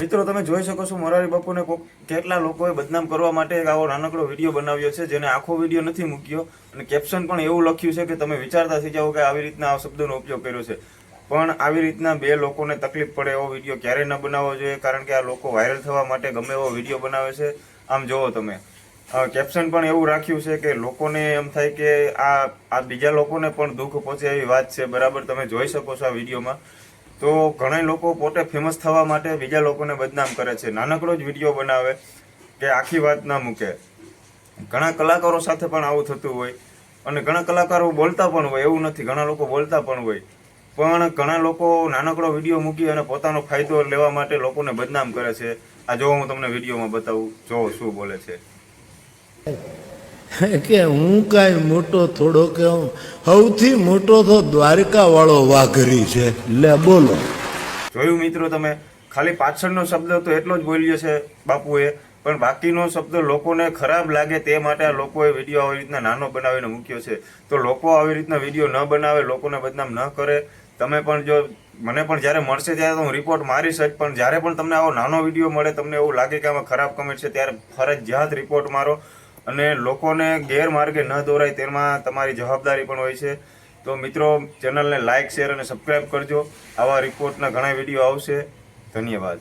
મિત્રો, તમે જોઈ શકો છો મોરારી બાપુને કેટલા લોકોએ બદનામ કરવા માટે એક આવો નાનકડો વીડિયો બનાવ્યો છે, જેને આખો વીડિયો નથી મૂક્યો. અને કેપ્શન પણ એવું લખ્યું છે કે તમે વિચારતા થઈ જાઓ કે આવી રીતના આ શબ્દોનો ઉપયોગ કર્યો છે. પણ આવી રીતના બે લોકોને તકલીફ પડે એવો વીડિયો ક્યારેય ન બનાવવો જોઈએ, કારણ કે આ લોકો વાયરલ થવા માટે ગમે એવો વીડિયો બનાવે છે. આમ જુઓ તમે. કેપ્શન પણ એવું રાખ્યું છે કે લોકોને એમ થાય કે આ આ બીજા લોકોને પણ દુઃખ પહોંચે એવી વાત છે. બરાબર? તમે જોઈ શકો છો આ વિડીયોમાં. તો ઘણા લોકો પોતે ફેમસ થવા માટે બીજા લોકોને બદનામ કરે છે. નાનકડો જ વીડિયો બનાવે કે આખી વાત ના મૂકે. ઘણા કલાકારો સાથે પણ આવું થતું હોય અને ઘણા કલાકારો બોલતા પણ હોય, એવું નથી. ઘણા લોકો બોલતા પણ હોય. પણ ઘણા લોકો નાનકડો વીડિયો મૂકી અને પોતાનો ફાયદો લેવા માટે લોકોને બદનામ કરે છે. આ જો હું તમને વિડીયોમાં બતાવું જો શું બોલે છે. કે હું કાંઈ મોટો થોડો કે સૌથી મોટો તો દ્વારકા વાળો વાઘરી છે. લે, બોલો. જોયું મિત્રો તમે, ખાલી પાછળનો શબ્દ તો એટલો જ બોલ્યો છે બાપુએ, પણ બાકીનો શબ્દ લોકોને ખરાબ લાગે તે માટે આ લોકોએ વીડિયો આવી રીતના નાનો બનાવીને મૂક્યો છે. તો લોકો આવી રીતના વીડિયો ન બનાવે, લોકોને બદનામ ન કરે. તમે પણ જો, મને પણ જ્યારે મળશે ત્યારે તો હું રિપોર્ટ મારીશ જ, પણ જ્યારે પણ તમને આવો નાનો વીડિયો મળે, તમને એવું લાગે કે આમાં ખરાબ કમેન્ટ છે, ત્યારે ફરજિયાત રિપોર્ટ મારો. અને લોકોને ગેરમાર્ગે ન દોરાય તેમાં તમારી જવાબદારી પણ હોય છે. તો મિત્રો, ચેનલને લાઇક શેર અને સબસ્ક્રાઈબ કરજો. આવા રિપોર્ટના ઘણા વીડિયો આવશે. ધન્યવાદ.